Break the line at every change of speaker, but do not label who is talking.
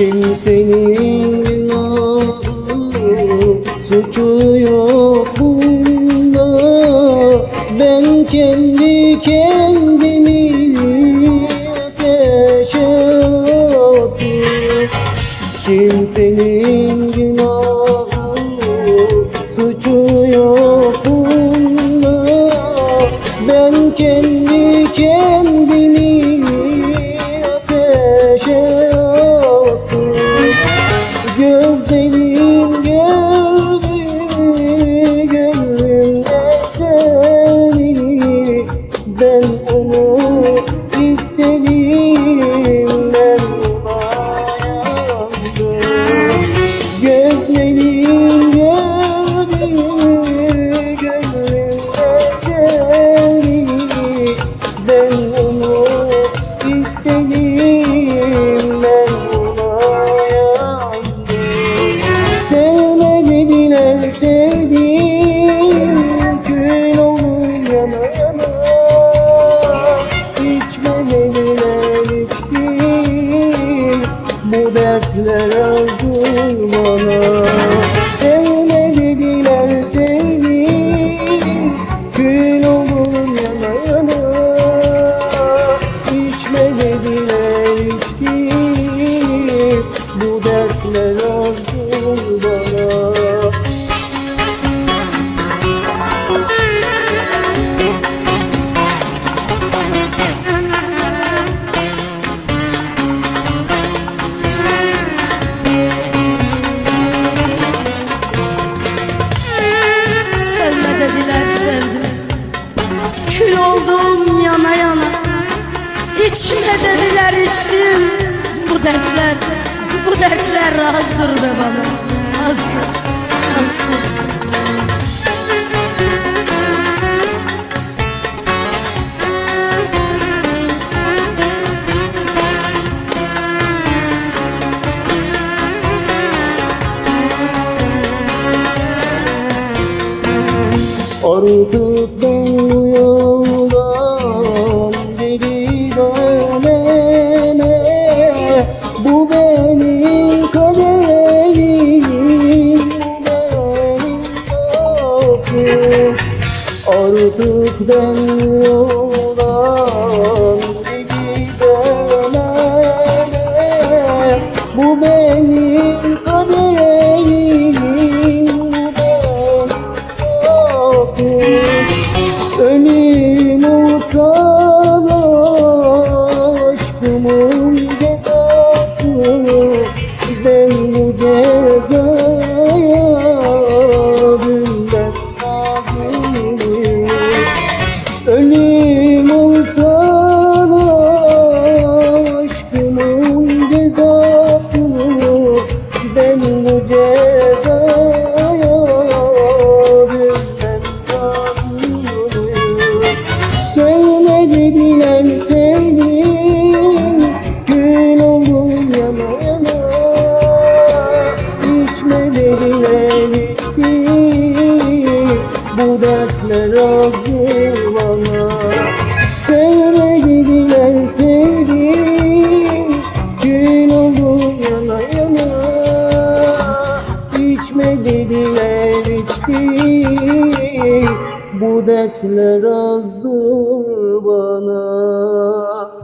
Kimsenin günahı suçu Ben Bu dertler öldür Sevme dediler sevdim. Kül
oldum yana yana İçme dediler içtim. Bu dertler Bu dertler azdır be bana Azdır Azdır
Artık ben bu geri dönemem Bu benim kaderim, bu benim hakkım Artık ben bu geri dönemem Bu benim Dediler içtim Bu dertler azdır bana Sevme dediler sevdim Kül oldum yana yana. İçme dediler içtim Bu dertler azdır bana